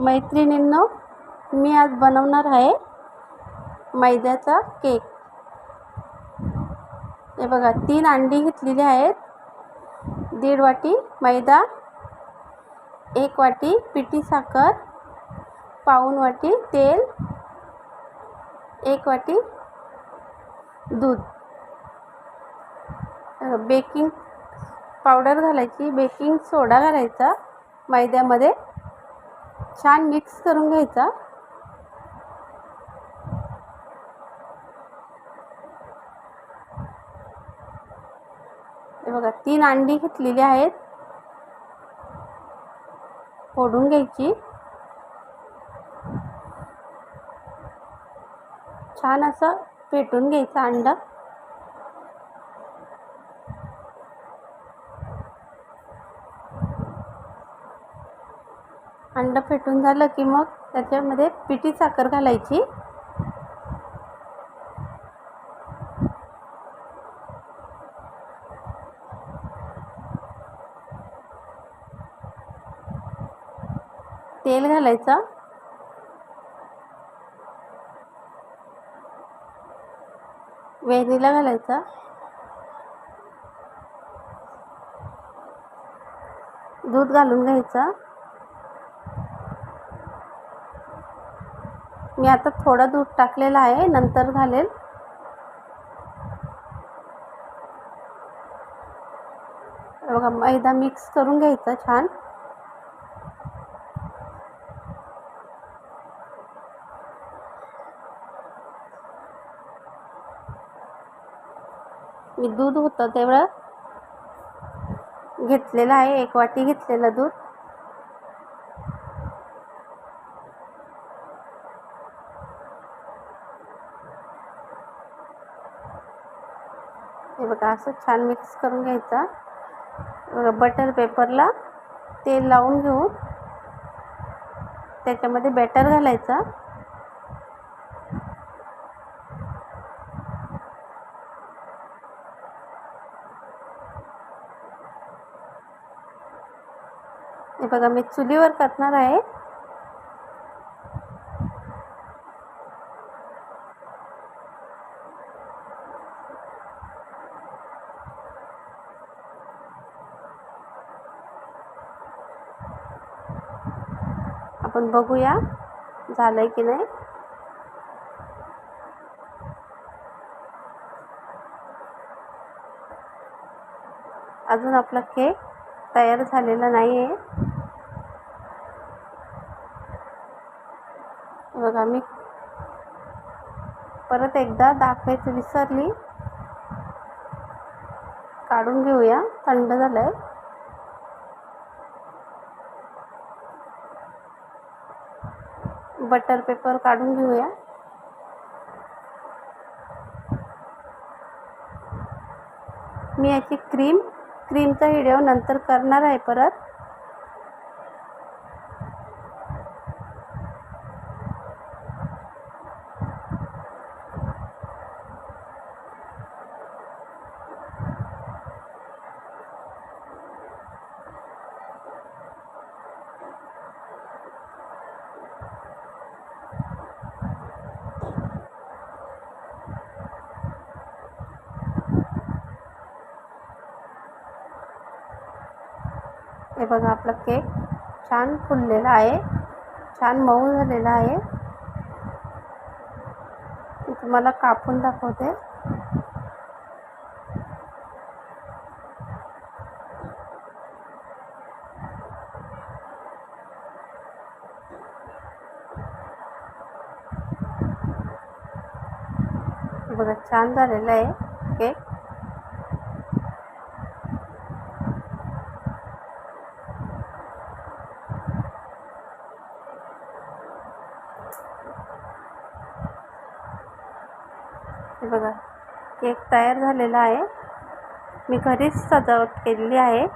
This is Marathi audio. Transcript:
मैत्रिणींनो मी आज बनवणार आहे मैद्याचा केक. हे बघा तीन अंडी घेतलेली आहेत. दीड वाटी मैदा एक वाटी पिठी साखर पाऊण वाटी तेल एक वाटी दूध. बेकिंग पावडर घालायची बेकिंग सोडा घालायचा मैद्यामध्ये. छान मिक्स करून घ्यायचा. हे बघा तीन अंडी घेतलेली आहेत. फोडून घ्यायची. छान असं पेटून घ्यायचं अंडं. अंड फेटून झालं की मग त्याच्यामध्ये पिठी साखर घालायची. तेल घालायचं. वेलीला घालायचा. दूध घालून घ्यायचं. मी आता थोडं दूध टाकलेलं आहे नंतर घालेल. बघा मैदा मिक्स करून घ्यायचा छान. मी दूध होतं तेवढं घेतलेलं आहे एक वाटी घेतलेलं दूध. हे बघा असं छान मिक्स करून घ्यायचा. बघा बटर पेपरला तेल लावून घेऊन त्याच्यामध्ये बॅटर घालायचा. हे बघा मी चुलीवर करणार आहे. आपण बघूया. झालंय की नाही? अजून आपला केक तयार झालेला नाही आहे बघा मी परत एकदा दाखवायचं विसरली. काढून घेऊया. थंड झालं आहे बटर पेपर काढून घेऊया. मी याची क्रीम क्रीमचा व्हिडिओ नंतर करणार आहे परत. हे बघा आपला केक छान फुललेला आहे. छान मऊ झालेला आहे. मी तुम्हाला कापून दाखवते. बघा छान झालेला आहे केक हे बघा केक तयार झालेला आहे. मी घरीच सजावट केलेली आहे.